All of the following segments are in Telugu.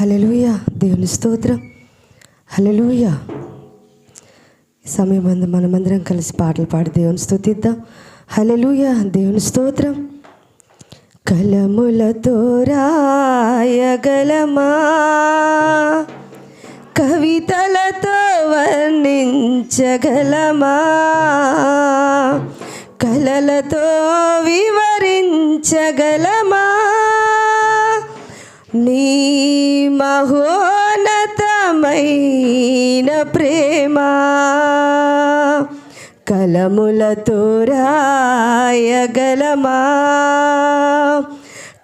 హలలుయ దేవుని స్తోత్రం. హలలుయ సమయం అందు మనమందరం కలిసి పాటలు పాడి దేవుని స్తుతిద్దాం. హలలుయ దేవుని స్తోత్రం. కలములతో రాయగలమా? కవితలతో వర్ణించగలమా? కలలతో వివరించగలమా? నీ మహోన్నతమైన ప్రేమ కలములతో రాయగలమా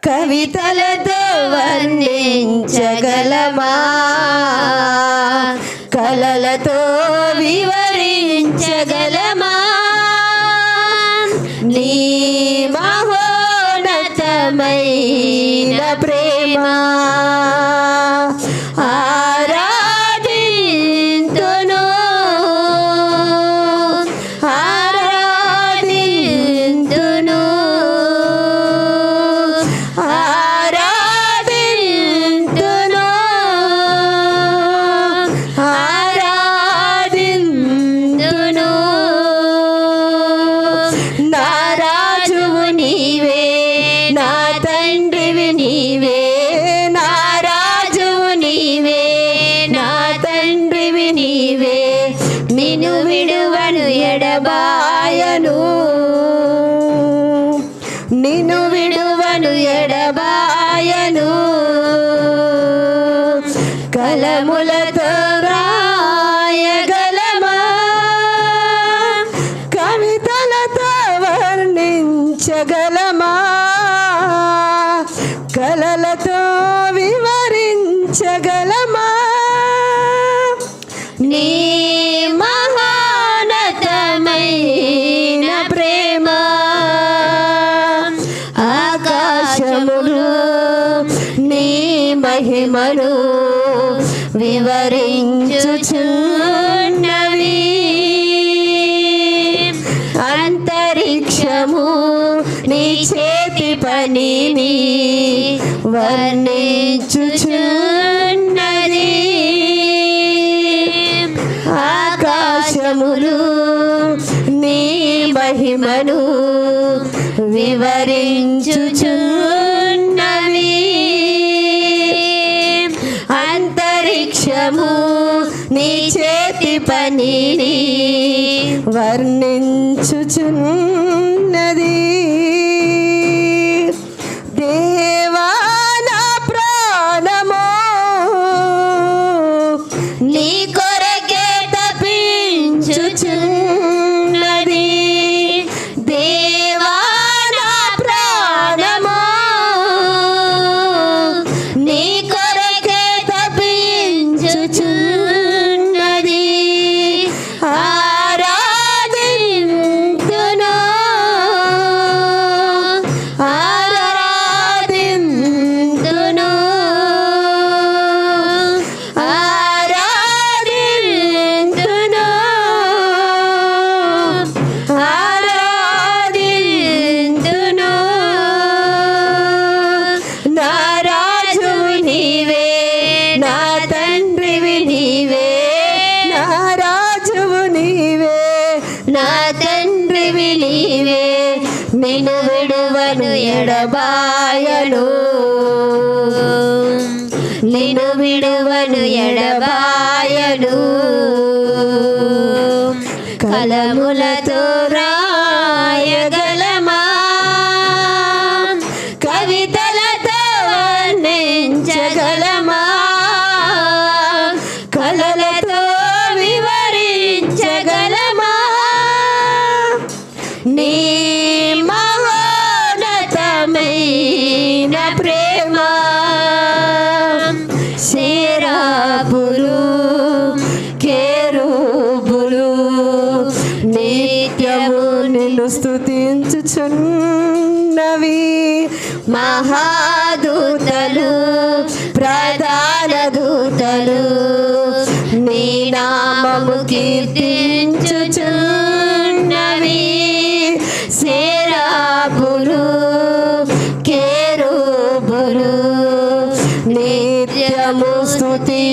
కవితలతో వర్ణించగలమా? కలలతో వివరించగలమా? నీ మహో మహోన్నతమైన ప్రేమ. ఆ మహిమను వివరించుచున్నవి. అంతరిక్షము నీ చేతి పనిని వర్ణించుచున్నది. ఆకాశములు నీ మహిమను వివరించుచున్నవి నీని వర్ణించుచున్ నిన్ను విడువను ఎడబాయను. నిన్ను విడువను నిన్ను మహాదూతలు ప్రధాన దూతలు నీ నామము కీర్తించుచున్నవి సేరాపులు కేరుబులు నిత్యము స్తుంచుచున్నవి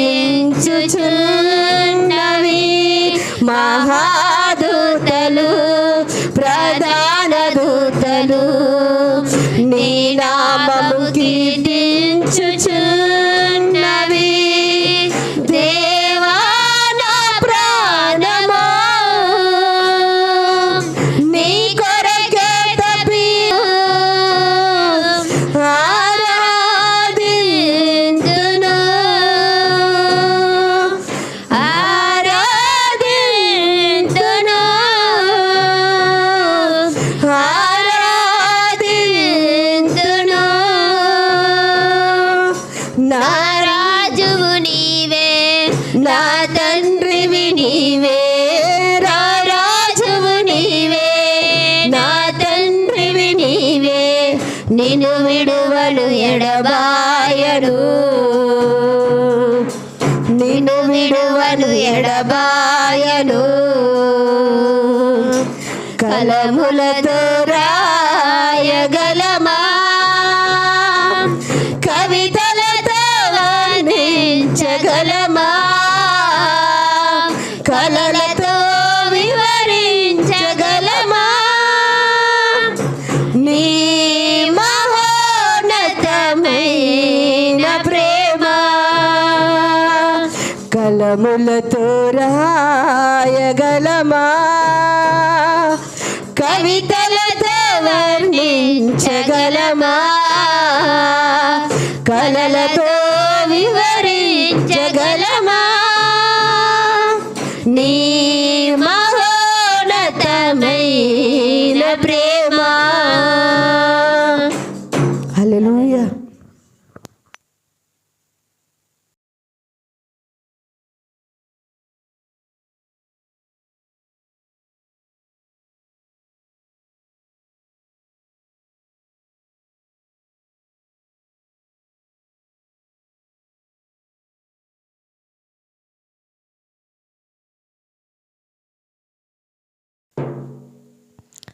మహా కీర్తించుచున్నవి రాజువు నీవే నా తండ్రివి నీవే. రా రాజువు నీవే నా తండ్రివి నీవే. నిన్ను విడువలు ఎడబాయడు. నిన్ను విడువలు ఎడబాయను కలములతో రా కలములతో రాయగలమా కవితలతో వర్ణించగలమా? కలలతో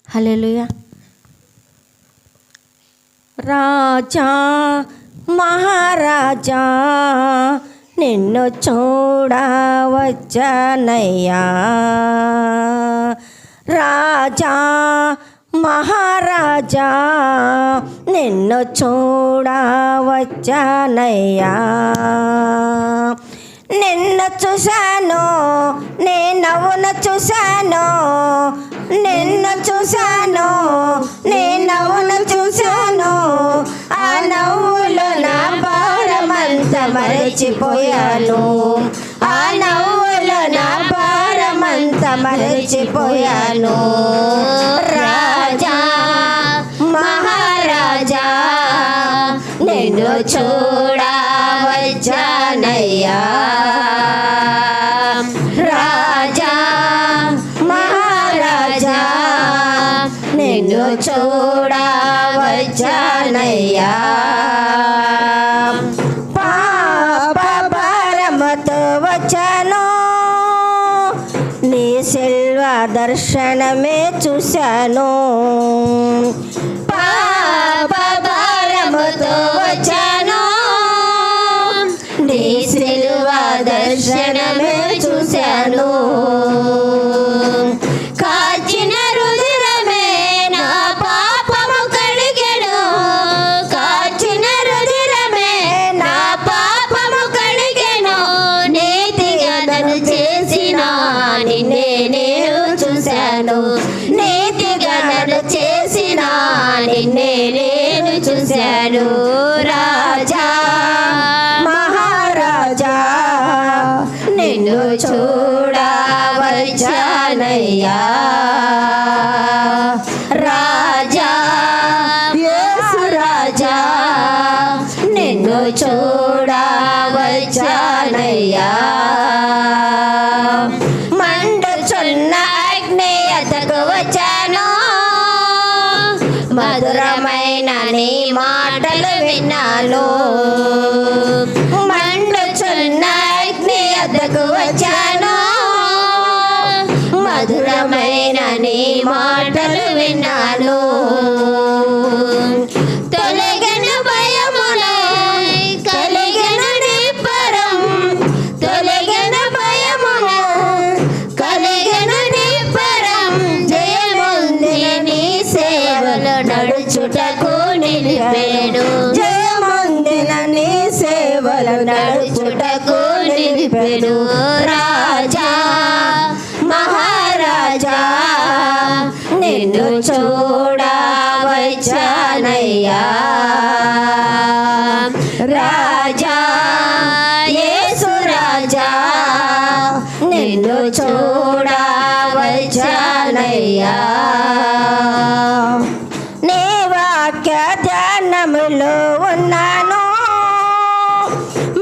హల్లెలూయా. రాజా మహారాజా నిన్ను చూడవచ్చనయ్యా. రాజా మహారాజా నిన్ను చూడవచ్చనయ్యా. నిన్ను చూశాను నేనవును చూశాను నిన్ను చూశాను నే నవ్వును చూశాను. ఆ నవ్వులో నా భారమంతా మరచిపోయాను. ఆ నవ్వులో నా భారమంతా మరచిపోయాను. దర్శనమే చూశాను. పాప వచ్చాను. నీ సెల్వ దర్శనమే చూశాను. చూడవచ్చానయ్యా. రాజా యేసు రాజా నిన్ను చూడవచ్చానయ్యా. మండుచున్న అగ్నేయతకు వచ్చాను. మధురమైన నీ మాటలు విన్నాను. మాటలు విన్నాను రాజా యేసు రాజా నిన్ను చూడవచ్చానయ్యా నీ వాక్య ధ్యానములో ఉన్నాను.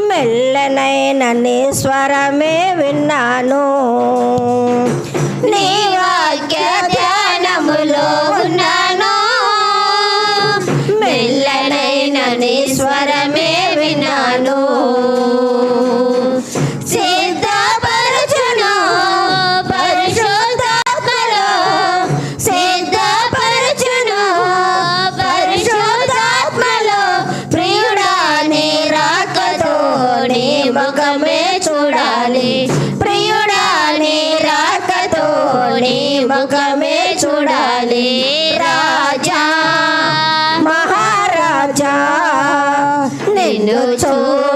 మెల్లనైన నీ స్వరమే విన్నాను. నీ ముఖమే చూడాలి ప్రియుడా నీ రాకతో నీ ముఖమే చూడాలి రాజా మహారాజా నిన్ను చూడవచ్చానయ్యా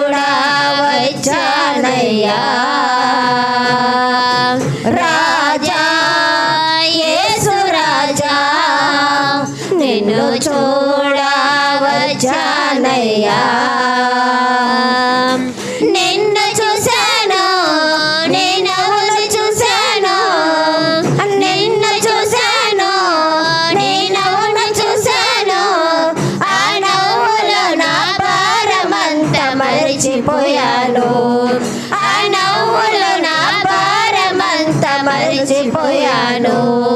రాజా యేసు రాజా నిన్ను చూడవచ్చానయ్యా నవ్వులో నా భారమంతా మరిచిపోయాను